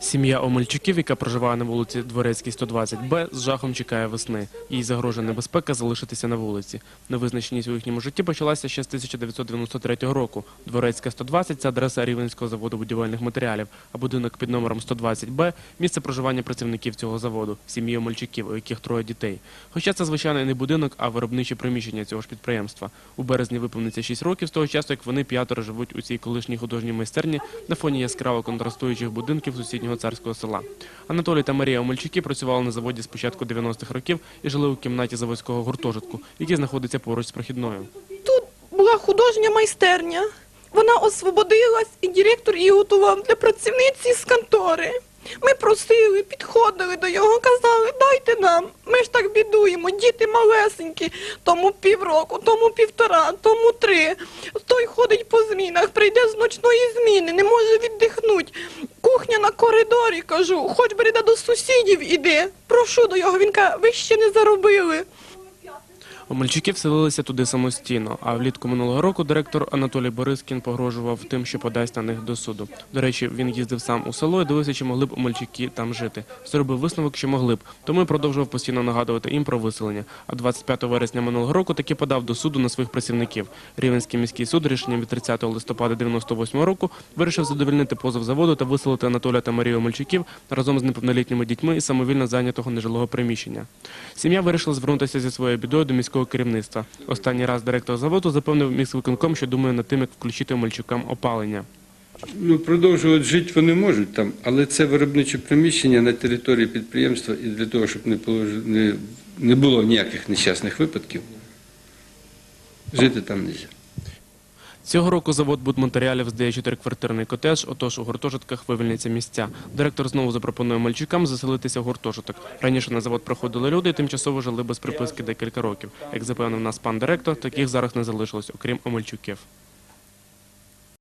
Сім'я Омельчуків, яка проживає на вулиці Дворецькій 120Б, з жахом чекає весни. Їй загрожує небезпека залишитися на вулиці. Невизначеність у їхньому житті почалася ще з 1993 року. Дворецька 120 – це адреса Рівненського заводу будівельних матеріалів, а будинок під номером 120Б – місце проживання працівників цього заводу, сім'ї Омельчуків, у яких троє дітей. Хоча це, звичайно, не будинок, а виробниче приміщення цього ж підприємства. У березні виповниться 6 років з того часу, як вони п'ятеро живуть у цій колишній художній майстерні на фоні яскраво контрастуючих будинків сусіднього царського села. Анатолій та Марія Омельчуки працювали на заводі з початку 90-х років і жили у кімнаті заводського гуртожитку, який знаходиться поруч з прохідною. Тут була художня майстерня. Вона освободилась, і директор її готував для працівниці з контори. Ми просили, підходили до його, казали, дайте нам. Ми ж так бідуємо, діти малесенькі, тому півроку, тому півтора, тому три. Той ходить по змінах, прийде з ночної зміни, не може віддихнути. Кухня на коридорі, кажу, хоч брида до сусідів іди. Прошу до його, він каже, ви ще не заробили. Омельчуки вселилися туди самостійно, а влітку минулого року директор Анатолій Борискін погрожував тим, що подасть на них до суду. До речі, він їздив сам у село і дивився, чи могли б Омельчуки там жити. Зробив висновок, що могли б, тому і продовжував постійно нагадувати їм про виселення. А 25 вересня минулого року таки подав до суду на своїх працівників. Рівенський міський суд рішенням від 30 листопада 98 року вирішив задовольнити позов заводу та виселити Анатолія та Марію Омельчуків разом з неповнолітніми дітьми із самовільно зайнятого нежилого приміщення. Сім'я вирішила звернутися зі своєю бідою до міського керівництва. Останній раз директор заводу запевнив міськвиконком, що думає над тим, як включити мальчукам опалення. Ну, продовжувати жити вони можуть там, але це виробниче приміщення на території підприємства і для того, щоб не, не, не було ніяких нещасних випадків, жити там не можна. Цього року завод будматеріалів здає чотириквартирний котедж, отож у гуртожитках вивільняться місця. Директор знову запропонує мальчукам заселитися в гуртожиток. Раніше на завод приходили люди і тимчасово жили без приписки декілька років. Як запевнив нас пан директор, таких зараз не залишилось, окрім Омельчуків.